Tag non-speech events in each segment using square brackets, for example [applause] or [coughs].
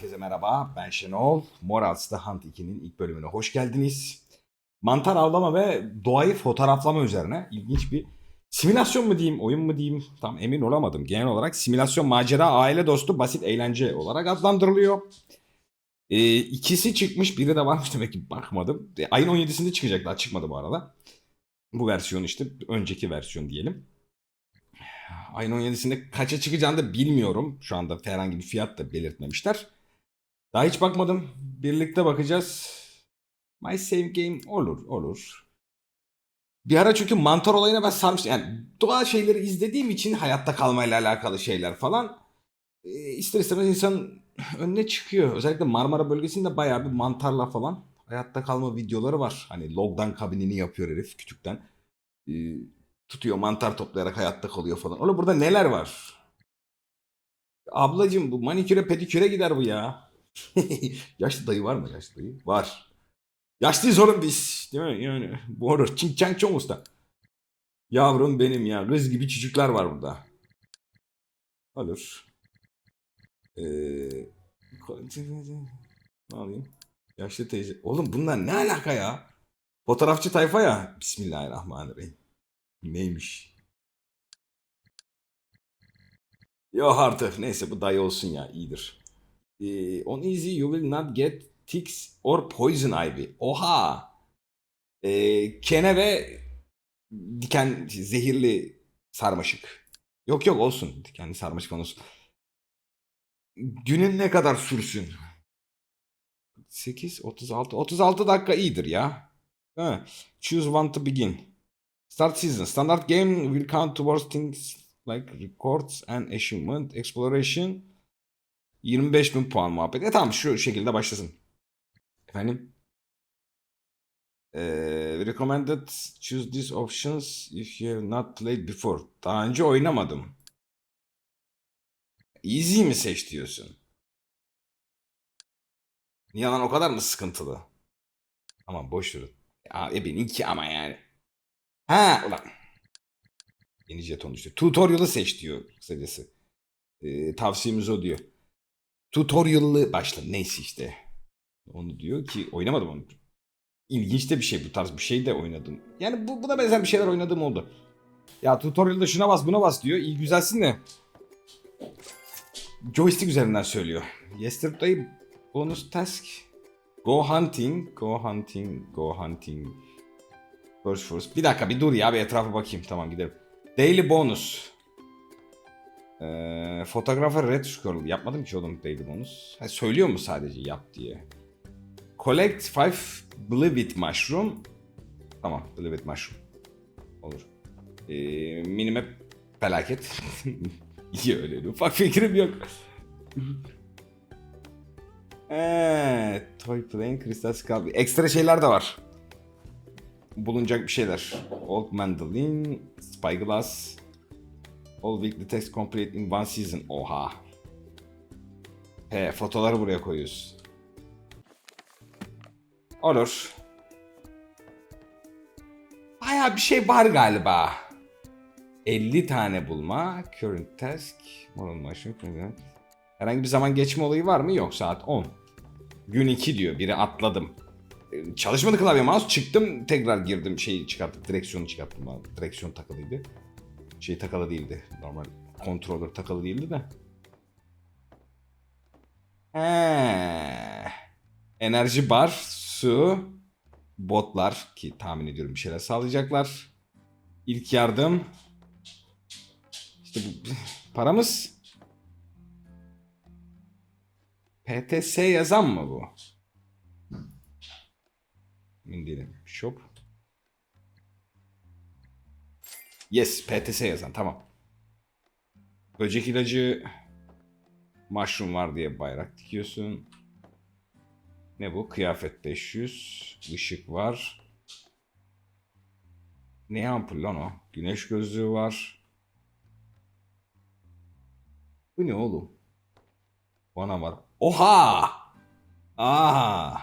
Herkese merhaba, ben Şenol. Morals The Hunt 2'nin ilk bölümüne hoş geldiniz. Mantar avlama ve doğayı fotoğraflama üzerine ilginç bir simülasyon mu diyeyim, oyun mu diyeyim tam emin olamadım. Genel olarak simülasyon, macera, aile dostu, basit eğlence olarak adlandırılıyor. Ee, ikisi çıkmış, biri de varmış [laughs] demek ki bakmadım. E, ayın 17'sinde çıkacak daha çıkmadı bu arada. Bu versiyon işte önceki versiyon diyelim. Ayın 17'sinde kaça çıkacağını da bilmiyorum. Şu anda herhangi bir fiyat da belirtmemişler. Daha hiç bakmadım. Birlikte bakacağız. My save game olur olur. Bir ara çünkü mantar olayına ben sarmıştım. Yani doğa şeyleri izlediğim için hayatta kalmayla alakalı şeyler falan. E, ister istemez insanın önüne çıkıyor. Özellikle Marmara bölgesinde bayağı bir mantarla falan hayatta kalma videoları var. Hani logdan kabinini yapıyor herif küçükten. E, tutuyor mantar toplayarak hayatta kalıyor falan. Oğlum burada neler var? Ablacım bu maniküre pediküre gider bu ya. [laughs] Yaşlı dayı var mı yaşlı dayı? Var. Yaşlıyız oğlum biz. Değil mi? Yani bu arada Çin Çang Çong Usta. Yavrum benim ya. Kız gibi çocuklar var burada. Olur. Ee, ne alayım? Yaşlı teyze. Oğlum bunlar ne alaka ya? Fotoğrafçı tayfa ya. Bismillahirrahmanirrahim. Neymiş? Yok artık. Neyse bu dayı olsun ya. iyidir. Ee, on easy you will not get ticks or poison ivy. Oha! Ee, kene ve diken zehirli sarmaşık. Yok yok olsun. Dikenli sarmaşık olsun. Günün ne kadar sürsün? 8, 36. 36 dakika iyidir ya. Ha. Choose one to begin. Start season. Standard game will count towards things like records and achievement, exploration. 25 bin puan muhabbet. E tamam şu şekilde başlasın. Efendim? Ee, recommended choose these options if you have not played before. Daha önce oynamadım. Easy mi seç diyorsun? Niye lan o kadar mı sıkıntılı? Aman boş durun. Ya e benimki ama yani. Ha ulan. Yeni jeton işte. Tutorial'ı seç diyor kısacası. Ee, tavsiyemiz o diyor. Tutorial'lı başla. Neyse işte. Onu diyor ki oynamadım onu. İlginç de bir şey bu tarz bir şey de oynadım. Yani bu, buna benzer bir şeyler oynadım oldu. Ya tutorial'da şuna bas buna bas diyor. İyi güzelsin de. Joystick üzerinden söylüyor. Yesterday bonus task. Go hunting, go hunting, go hunting. First first. Bir dakika bir dur ya bir etrafa bakayım. Tamam gidelim. Daily bonus. Ee, fotoğrafa red scroll. Yapmadım ki oğlum daily bonus. Ha, söylüyor mu sadece yap diye. Collect 5 Blivet mushroom. Tamam Blivet mushroom. Olur. Ee, minimap felaket. [laughs] İyi öyle. Ufak fikrim yok. [laughs] Evet. Toy plane, crystal skull. Ekstra şeyler de var bulunacak bir şeyler. Old Mandolin, Spyglass, All weekly text complete in one season. Oha. He, fotoları buraya koyuyoruz. Olur. Baya bir şey var galiba. 50 tane bulma. Current task. Moral mushroom. Herhangi bir zaman geçme olayı var mı? Yok saat 10. Gün 2 diyor. Biri atladım. Ee, Çalışmadı klavye mouse. Çıktım tekrar girdim. Şeyi çıkarttım. Direksiyonu çıkarttım. Direksiyon takılıydı. Şey takılı değildi. Normal controller takılı değildi de. He. Enerji bar, su, botlar ki tahmin ediyorum bir şeyler sağlayacaklar. İlk yardım. İşte bu [laughs] paramız. PTS yazan mı bu? Emin. Shop. Yes. PTS yazan. Tamam. Böcek ilacı mushroom var diye bayrak dikiyorsun. Ne bu? Kıyafet 500. Işık var. Ne ampul lan o? Güneş gözlüğü var. Bu ne oğlum? Bana var. Oha! Aha!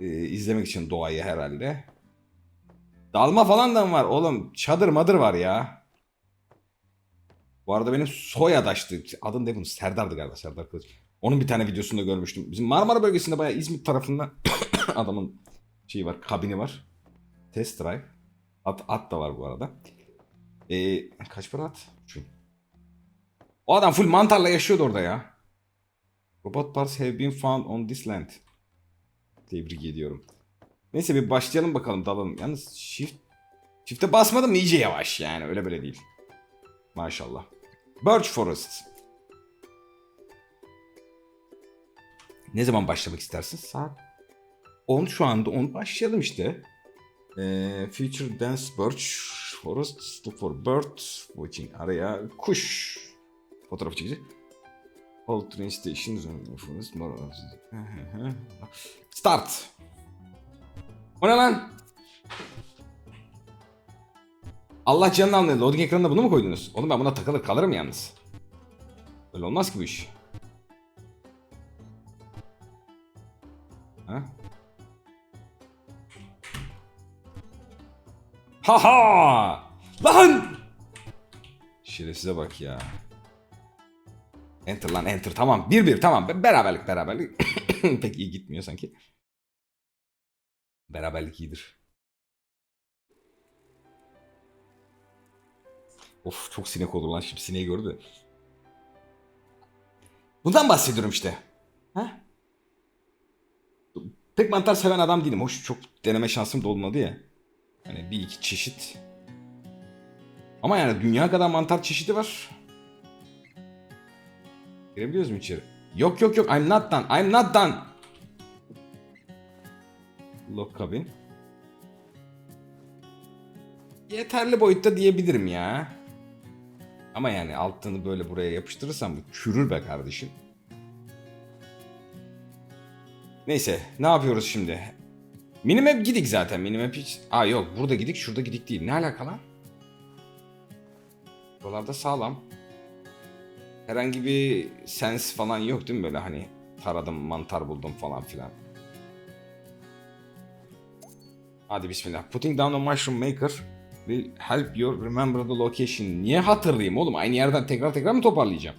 Ee, izlemek için doğayı herhalde. Dalma falan da mı var? Oğlum çadır madır var ya. Bu arada benim soyadaştı. Adın ne bunun? Serdar'dı galiba. Serdar Kılıç. Onun bir tane videosunda görmüştüm. Bizim Marmara bölgesinde bayağı İzmit tarafında [coughs] adamın şeyi var, kabini var. Test drive. At, at da var bu arada. Ee, kaç para at? Şu. O adam full mantarla yaşıyordu orada ya. Robot parts have been found on this land. Tebrik ediyorum. Neyse bir başlayalım bakalım dalalım. Yalnız shift Shift'e basmadım iyice yavaş yani öyle böyle değil. Maşallah. Birch Forest. Ne zaman başlamak istersin? Saat 10 şu anda 10 başlayalım işte. Ee, Future Dance Birch Forest look for bird watching araya kuş fotoğraf çekici. All train stations on forest Start. O ne lan? Allah canını almıyor. Loading ekranında bunu mu koydunuz? Oğlum ben buna takılır kalırım yalnız. Öyle olmaz ki bu iş. Ha? Ha ha! Lan! Şerefsize bak ya. Enter lan enter tamam. Bir bir tamam. Be- Beraberlik beraberlik. [coughs] Pek iyi gitmiyor sanki. Beraberlik iyidir. Of çok sinek oldu lan şimdi sineği gördü. Bundan bahsediyorum işte. Ha? Pek mantar seven adam değilim. Hoş çok deneme şansım da olmadı ya. Hani bir iki çeşit. Ama yani dünya kadar mantar çeşidi var. Girebiliyoruz mu içeri? Yok yok yok I'm not done. I'm not done. Lock cabin. Yeterli boyutta diyebilirim ya. Ama yani altını böyle buraya yapıştırırsam bu çürür be kardeşim. Neyse ne yapıyoruz şimdi? Minimap gidik zaten. Minimap hiç... Aa yok burada gidik şurada gidik değil. Ne alaka lan? Buralarda sağlam. Herhangi bir sens falan yok değil mi böyle hani taradım mantar buldum falan filan. Hadi bismillah. Putting down a mushroom maker will help you remember the location. Niye hatırlayayım oğlum? Aynı yerden tekrar tekrar mı toparlayacağım?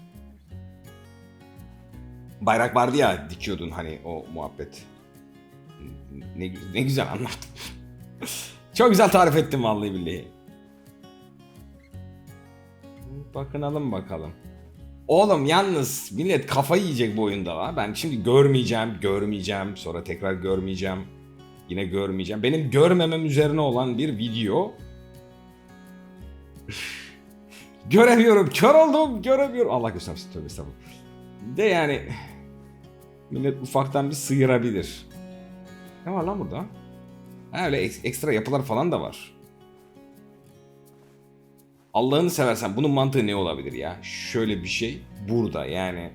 Bayrak vardı ya dikiyordun hani o muhabbet. Ne, ne güzel anlattın. [laughs] Çok güzel tarif ettim vallahi billahi. Bakınalım bakalım. Oğlum yalnız millet kafayı yiyecek bu oyunda la. Ben şimdi görmeyeceğim, görmeyeceğim, sonra tekrar görmeyeceğim. Yine görmeyeceğim. Benim görmemem üzerine olan bir video. Göremiyorum, kör oldum, göremiyorum. Allah göstermesin, tövbe estağfurullah. De yani millet ufaktan bir sıyırabilir. Ne var lan burada? Ha öyle ek- ekstra yapılar falan da var. Allah'ını seversen bunun mantığı ne olabilir ya? Şöyle bir şey burada yani.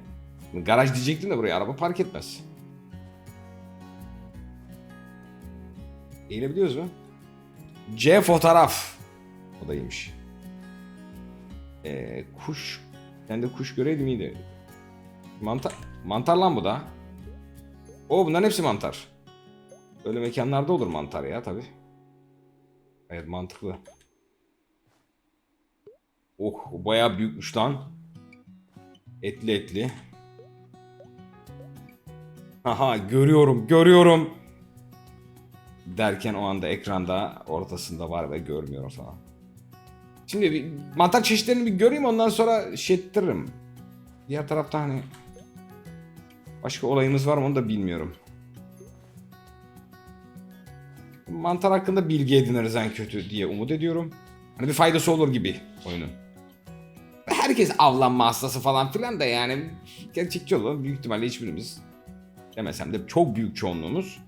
Garaj diyecektim de buraya araba park etmez. Eğilebiliyoruz mu? C fotoğraf. O da iyiymiş. Ee, kuş. Ben de kuş göreydim iyiydi. Mantar. Mantar lan bu da. O bunların hepsi mantar. Öyle mekanlarda olur mantar ya tabi. Evet mantıklı. Oh o bayağı büyükmüş lan. Etli etli. Aha görüyorum görüyorum. Derken o anda ekranda ortasında var ve görmüyorum falan. Şimdi bir mantar çeşitlerini bir göreyim ondan sonra şey. Diğer tarafta hani başka olayımız var mı onu da bilmiyorum. Mantar hakkında bilgi ediniriz en kötü diye umut ediyorum. Hani bir faydası olur gibi oyunun. Herkes avlanma hastası falan filan da yani gerçekçi olalım büyük ihtimalle hiçbirimiz demesem de çok büyük çoğunluğumuz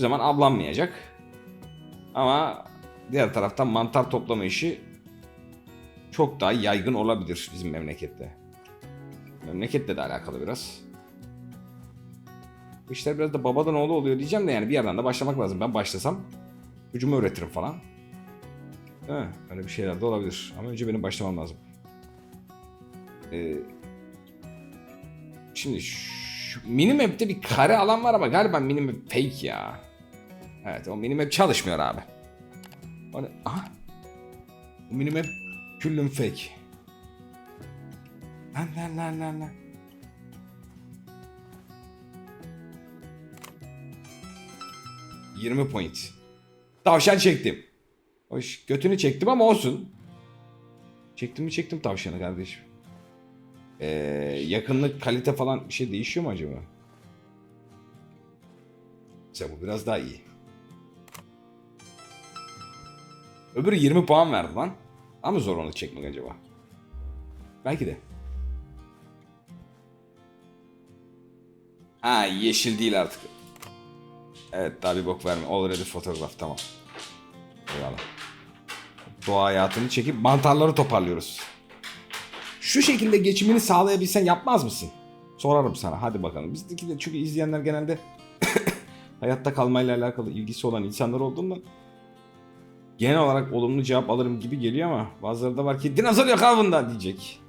zaman avlanmayacak. Ama diğer taraftan mantar toplama işi çok daha yaygın olabilir bizim memlekette. Memleketle de alakalı biraz. Bu işler biraz da babadan oğlu oluyor diyeceğim de yani bir yerden de başlamak lazım. Ben başlasam çocuğumu öğretirim falan. Değil? Öyle bir şeyler de olabilir. Ama önce benim başlamam lazım. Ee, şimdi şu minimap'te bir kare alan var ama galiba minimap fake ya. Evet o minimap çalışmıyor abi. O ne? Aha. O minimap küllüm fake. Lan lan lan lan lan. Yirmi point. Tavşan çektim. Hoş götünü çektim ama olsun. Çektim mi çektim tavşanı kardeşim. Ee, yakınlık kalite falan bir şey değişiyor mu acaba? Mesela bu biraz daha iyi. Öbürü 20 puan verdi lan. Ama zor onu çekmek acaba? Belki de. Ha yeşil değil artık. Evet daha bir bok verme. Already fotoğraf tamam. Eyvallah. Doğa hayatını çekip mantarları toparlıyoruz. Şu şekilde geçimini sağlayabilsen yapmaz mısın? Sorarım sana. Hadi bakalım. Bizdeki de çünkü izleyenler genelde [coughs] hayatta kalmayla alakalı ilgisi olan insanlar olduğundan genel olarak olumlu cevap alırım gibi geliyor ama bazıları da var ki dinozor yok ha bunda diyecek.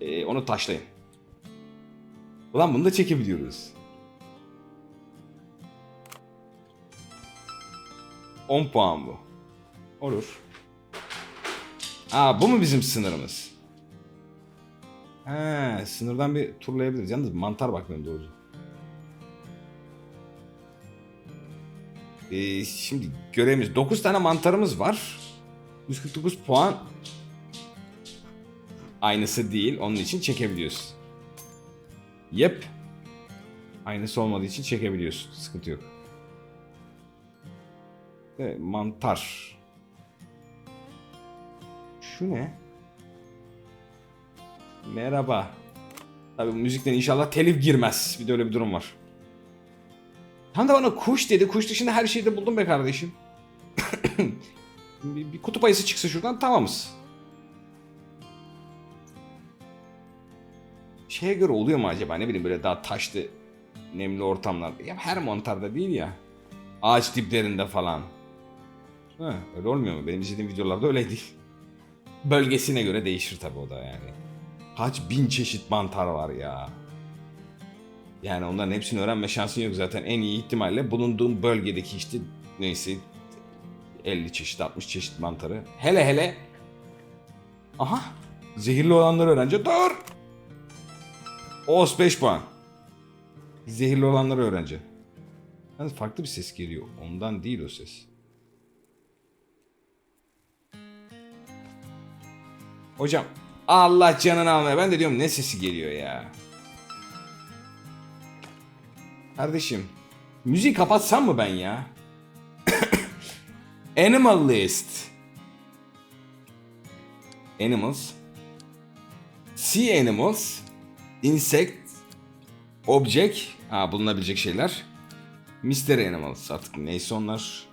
Ee, onu taşlayın. Ulan bunu da çekebiliyoruz. 10 puan bu. Olur. Aa bu mu bizim sınırımız? He, sınırdan bir turlayabiliriz. Yalnız mantar bakmıyorum doğru. Ee, şimdi görevimiz 9 tane mantarımız var. 149 puan aynısı değil. Onun için çekebiliyoruz. Yep. Aynısı olmadığı için çekebiliyorsun. Sıkıntı yok. Evet, mantar. Şu ne? Merhaba. Tabii müzikten inşallah telif girmez. Bir de öyle bir durum var. Tam da bana kuş dedi. Kuş dışında her şeyi de buldum be kardeşim. [coughs] bir, kutup ayısı çıksa şuradan tamamız. Şeye göre oluyor mu acaba ne bileyim böyle daha taşlı nemli ortamlarda. Ya her mantarda değil ya. Ağaç diplerinde falan. Ha, öyle olmuyor mu? Benim izlediğim videolarda öyle değil. [laughs] Bölgesine göre değişir tabi o da yani. Kaç bin çeşit mantar var ya. Yani onların hepsini öğrenme şansın yok zaten. En iyi ihtimalle bulunduğun bölgedeki işte neyse 50 çeşit 60 çeşit mantarı. Hele hele Aha zehirli olanları öğrenci. Dur! Os 5 puan. Zehirli olanları öğrenci. Yalnız farklı bir ses geliyor. Ondan değil o ses. Hocam Allah canını almaya. Ben de diyorum ne sesi geliyor ya. Kardeşim müziği kapatsam mı ben ya? [coughs] Animal list. Animals. Sea animals. Insect. Object. Ha bulunabilecek şeyler. Mystery animals artık neyse onlar.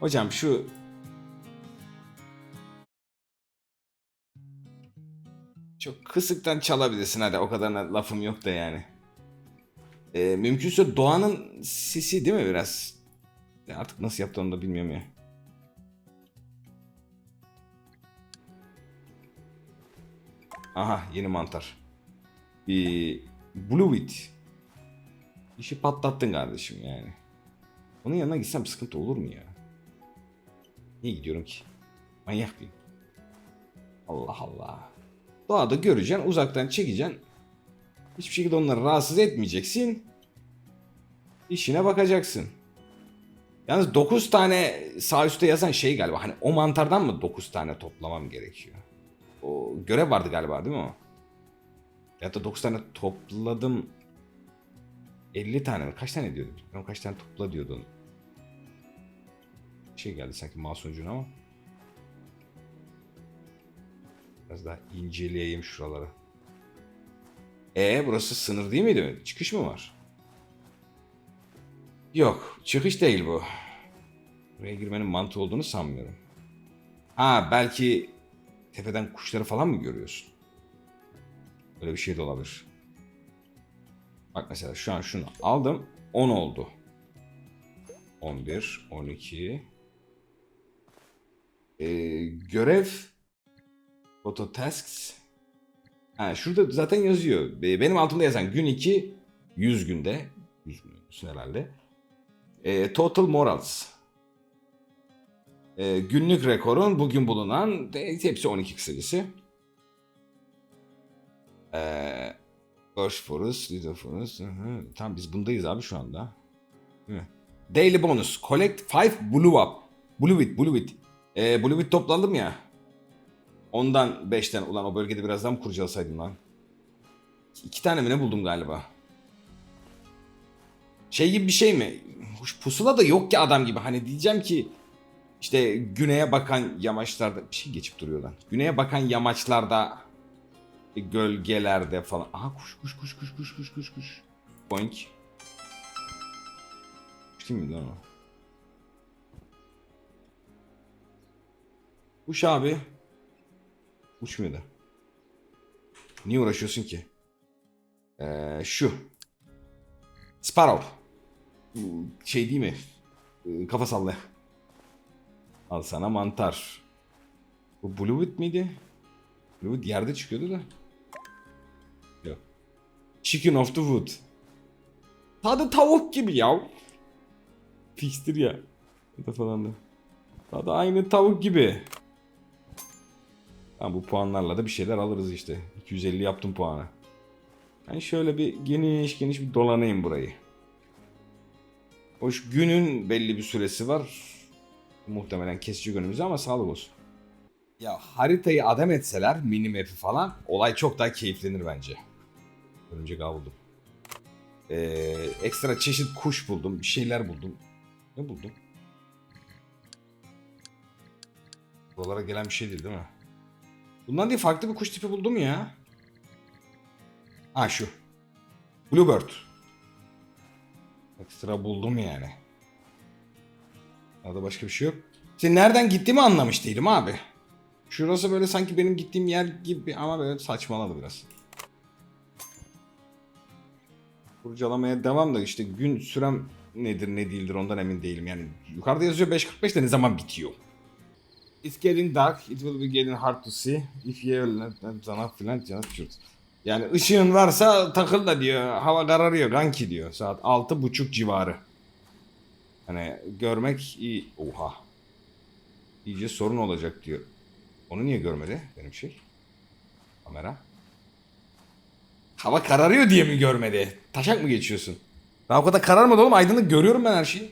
Hocam şu Çok kısıktan çalabilirsin hadi o kadar da lafım yok da yani. Ee, mümkünse doğanın sesi değil mi biraz? Ya artık nasıl yaptı onu da bilmiyorum ya. Aha yeni mantar. Ee, Bluewit. İşi patlattın kardeşim yani. Onun yanına gitsem sıkıntı olur mu ya? Niye gidiyorum ki? Manyak mıyım? Allah Allah. Doğada göreceksin, uzaktan çekeceksin. Hiçbir şekilde onları rahatsız etmeyeceksin. İşine bakacaksın. Yalnız 9 tane sağ üstte yazan şey galiba. Hani o mantardan mı 9 tane toplamam gerekiyor? O görev vardı galiba değil mi o? Ya da 9 tane topladım. 50 tane mi? Kaç tane diyordu? Ben kaç tane topla diyordu. Şey geldi sanki mouse ucuna ama. Biraz daha inceleyeyim şuraları. E burası sınır değil miydi? Çıkış mı var? Yok, çıkış değil bu. Buraya girmenin mantığı olduğunu sanmıyorum. Ha belki tepeden kuşları falan mı görüyorsun? Öyle bir şey de olabilir. Bak mesela şu an şunu aldım. 10 oldu. 11, 12. Ee, görev Photo tasks. Ha, şurada zaten yazıyor. Be- Benim altımda yazan gün 2 100 günde. 100 gün herhalde. E, total morals. E, günlük rekorun bugün bulunan de, hepsi 12 kısacası. E, Bush Forest, Little Forest. Hı hı. Tamam biz bundayız abi şu anda. Daily bonus. Collect 5 blue up. Blue it, blue it. Ee, blue it topladım ya. Ondan 5'ten. Ulan o bölgede biraz daha mı kurcalasaydım lan? İki tane mi ne buldum galiba? Şey gibi bir şey mi? Pusula da yok ki adam gibi. Hani diyeceğim ki işte güneye bakan yamaçlarda bir şey geçip duruyor lan. Güneye bakan yamaçlarda e, gölgelerde falan. Aha kuş kuş kuş kuş kuş kuş kuş kuş. Boink. Kuş değil miydi lan o? Kuş abi. Uçmuyor da. Niye uğraşıyorsun ki? Ee, şu. Sparrow. Şey değil mi? Ee, Kafa salla. Al sana mantar. Bu Bluewood miydi? Bluewood yerde çıkıyordu da. Yok. Chicken of the wood. Tadı tavuk gibi ya. Fixtir ya. Ya da falan da. Tadı aynı tavuk gibi. Ha, bu puanlarla da bir şeyler alırız işte. 250 yaptım puanı. Ben şöyle bir geniş geniş bir dolanayım burayı. Hoş günün belli bir süresi var. Muhtemelen kesici günümüzde ama sağlık olsun. Ya haritayı adam etseler mini map'i falan olay çok daha keyiflenir bence. Örümcek ağ buldum. Ee, ekstra çeşit kuş buldum. Bir şeyler buldum. Ne buldum? Buralara gelen bir şey değil değil mi? Bundan değil farklı bir kuş tipi buldum ya. Ha şu. Bluebird. Ekstra buldum yani. Daha da başka bir şey yok. Sen nereden gittiğimi anlamış değilim abi. Şurası böyle sanki benim gittiğim yer gibi ama böyle saçmaladı biraz. Kurcalamaya devam da işte gün sürem nedir ne değildir ondan emin değilim. Yani yukarıda yazıyor 5.45 de ne zaman bitiyor? It's getting dark. It will be getting hard to see. If you sana filan canı şurt. Yani ışığın varsa takıl da diyor. Hava kararıyor kanki diyor. Saat altı buçuk civarı. Hani görmek iyi. Oha. İyice sorun olacak diyor. Onu niye görmedi benim şey? Kamera. Hava kararıyor diye mi görmedi? Taşak mı geçiyorsun? Ben o kadar kararmadı oğlum. Aydınlık görüyorum ben her şeyi.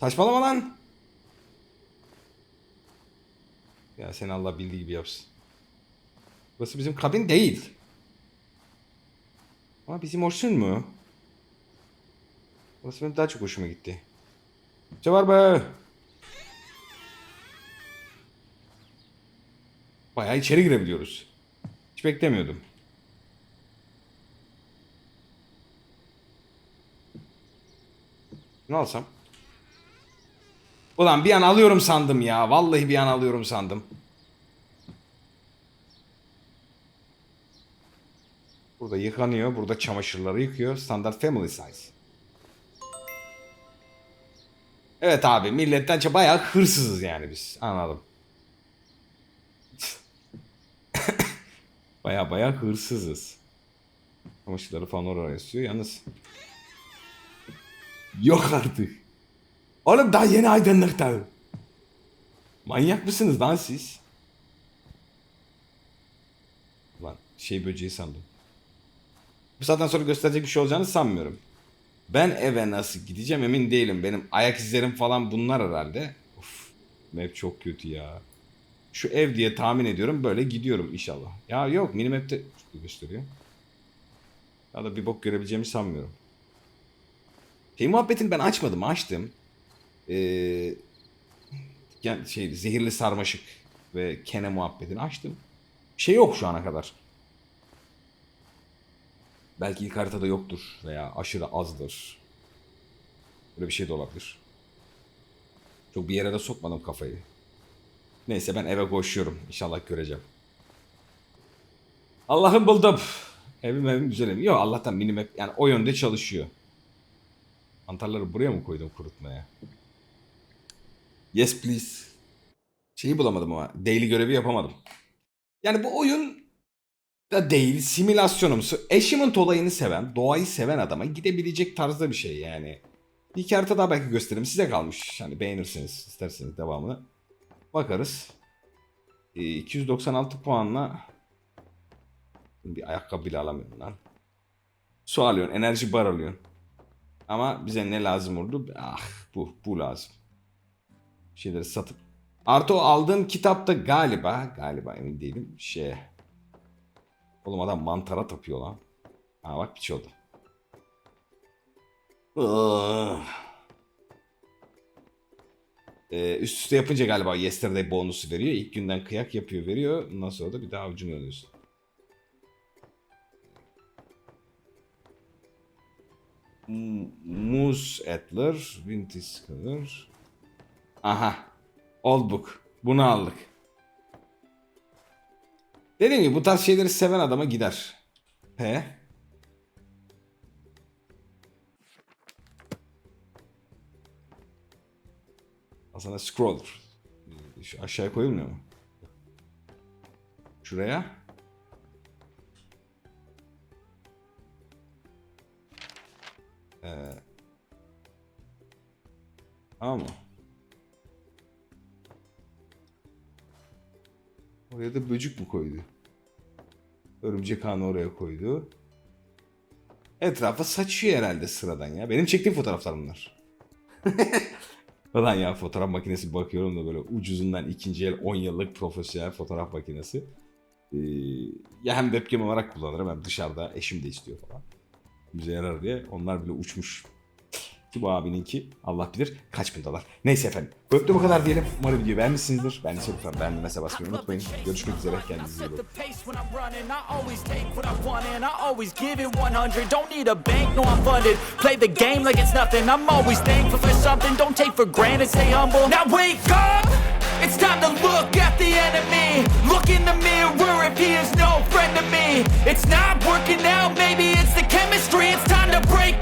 Saçmalama lan. Ya seni Allah bildiği gibi yapsın. Burası bizim kabin değil. Ama bizim olsun mu? Burası benim daha çok hoşuma gitti. Ne var be? Bayağı içeri girebiliyoruz. Hiç beklemiyordum. Ne alsam? Ulan bir an alıyorum sandım ya. Vallahi bir an alıyorum sandım. Burada yıkanıyor. Burada çamaşırları yıkıyor. Standart family size. Evet abi milletten bayağı hırsızız yani biz. Anladım. [coughs] Baya baya hırsızız. Çamaşırları falan oraya asıyor. Yalnız Yok artık. Oğlum daha yeni aydınlıkta. Manyak mısınız lan siz? Lan şey böceği sandım. Bu saatten sonra gösterecek bir şey olacağını sanmıyorum. Ben eve nasıl gideceğim emin değilim. Benim ayak izlerim falan bunlar herhalde. Uf, map çok kötü ya. Şu ev diye tahmin ediyorum böyle gidiyorum inşallah. Ya yok minimap'te gösteriyor. Ya da bir bok görebileceğimi sanmıyorum. Şey muhabbetini ben açmadım açtım. Yani şey zehirli sarmaşık ve kene muhabbetini açtım. Bir şey yok şu ana kadar. Belki ilk haritada yoktur veya aşırı azdır. Böyle bir şey de olabilir. Çok bir yere de sokmadım kafayı. Neyse ben eve koşuyorum. İnşallah göreceğim. Allah'ım buldum. Evim evim güzel evim. Yok Allah'tan minimap yani o yönde çalışıyor. Mantarları buraya mı koydum kurutmaya? Yes please. Şeyi bulamadım ama daily görevi yapamadım. Yani bu oyun da değil simülasyonumsu. Achievement olayını seven, doğayı seven adama gidebilecek tarzda bir şey yani. Bir iki harita daha belki gösteririm. Size kalmış. Hani beğenirseniz, isterseniz devamını. Bakarız. Ee, 296 puanla bir ayakkabı bile alamıyorum lan. Su alıyorsun, enerji bar alıyorsun. Ama bize ne lazım oldu? Ah bu, bu lazım. Bir şeyleri satıp. Artı o aldığım kitapta galiba, galiba emin değilim. Şey. Oğlum adam mantara tapıyor lan. Ha bak piç oldu. Ah. Ee, üst üste yapınca galiba yesterday bonusu veriyor. İlk günden kıyak yapıyor veriyor. Ondan sonra da bir daha avucunu alıyorsun. M- Muz Etler, Vintage Color. Aha. Old Book. Bunu aldık. Dediğim gibi bu tarz şeyleri seven adama gider. He? Sana scroller. Şu aşağıya koyulmuyor mu? Şuraya. Ee, tamam mı? Oraya da böcük mü koydu? Örümcek ağını oraya koydu. Etrafa saçıyor herhalde sıradan ya. Benim çektiğim fotoğraflar bunlar. [laughs] Ulan ya fotoğraf makinesi bakıyorum da böyle ucuzundan ikinci el 10 yıllık profesyonel fotoğraf makinesi. Ee, ya hem webcam olarak kullanırım hem dışarıda eşim de istiyor falan. Bize yarar diye onlar bile uçmuş. Ki bu abininki Allah bilir kaç bin dolar. Neyse efendim. Öptü bu kadar diyelim. Umarım videoyu beğenmişsinizdir. Ben lütfen beğenmese basmayı unutmayın. Görüşmek üzere. Kendinize iyi bakın. the pace when I'm running. I always take what I want and I always give it 100. Don't need a bank, no I'm funded. Play the game like it's nothing. I'm always thankful for something. Don't take for granted, stay humble. Now wake up! It's time to look at the enemy. Look in the mirror if he is no friend to me. It's not working out, maybe it's the chemistry. It's time to break